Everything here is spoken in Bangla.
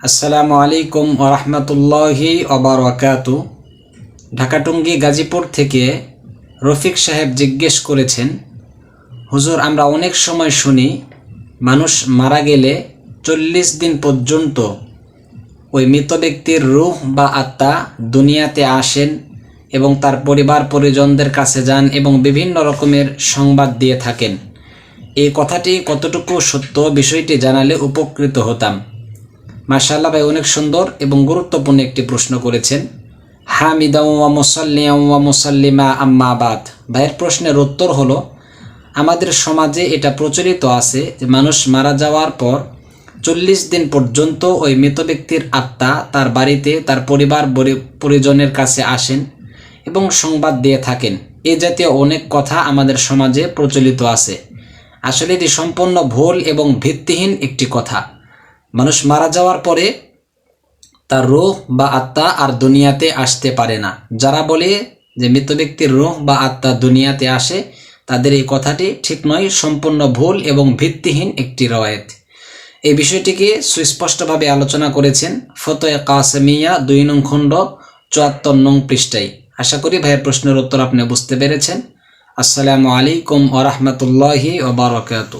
আসসালামু আলাইকুম ওরহমতুল্লাহি অবরাকাতু ঢাকাটুঙ্গি গাজীপুর থেকে রফিক সাহেব জিজ্ঞেস করেছেন, হুজুর, আমরা অনেক সময় শুনি মানুষ মারা গেলে চল্লিশ দিন পর্যন্ত ওই মৃত ব্যক্তির রূহ বা আত্মা দুনিয়াতে আসেন এবং তার পরিবার পরিজনদের কাছে যান এবং বিভিন্ন রকমের সংবাদ দিয়ে থাকেন। এই কথাটি কতটুকু সত্য বিষয়টি জানালে উপকৃত হতাম। মার্শাল্লাহ ভাই অনেক সুন্দর এবং গুরুত্বপূর্ণ একটি প্রশ্ন করেছেন। হামিদা ওয়া মুসাল্লিয়া ওয়া মুসাল্লিমা আম্মাবাদ ভাইয়ের প্রশ্নের উত্তর হলো, আমাদের সমাজে এটা প্রচলিত আছে যে মানুষ মারা যাওয়ার পর চল্লিশ দিন পর্যন্ত ওই মৃত ব্যক্তির আত্মা তার বাড়িতে, তার পরিবার পরিজনের কাছে আসেন এবং সংবাদ দিয়ে থাকেন। এ জাতীয় অনেক কথা আমাদের সমাজে প্রচলিত আছে। আসলে এটি সম্পূর্ণ ভুল এবং ভিত্তিহীন একটি কথা। মানুষ মারা যাওয়ার পরে তার রোহ বা আত্মা আর দুনিয়াতে আসতে পারে না। যারা বলে যে মৃত ব্যক্তির রোহ বা আত্মা দুনিয়াতে আসে, তাদের এই কথাটি ঠিক নয়, সম্পূর্ণ ভুল এবং ভিত্তিহীন একটি রয়েত এই বিষয়টিকে সুস্পষ্টভাবে আলোচনা করেছেন ফতোয় কাসেমিয়া দুই নং খণ্ড, চুয়াত্তর নং পৃষ্ঠায়। আশা করি ভাইয়ের প্রশ্নের উত্তর আপনি বুঝতে পেরেছেন। আসসালামু আলাইকুম ওরহমতুল্লাহি ওবরাকাতু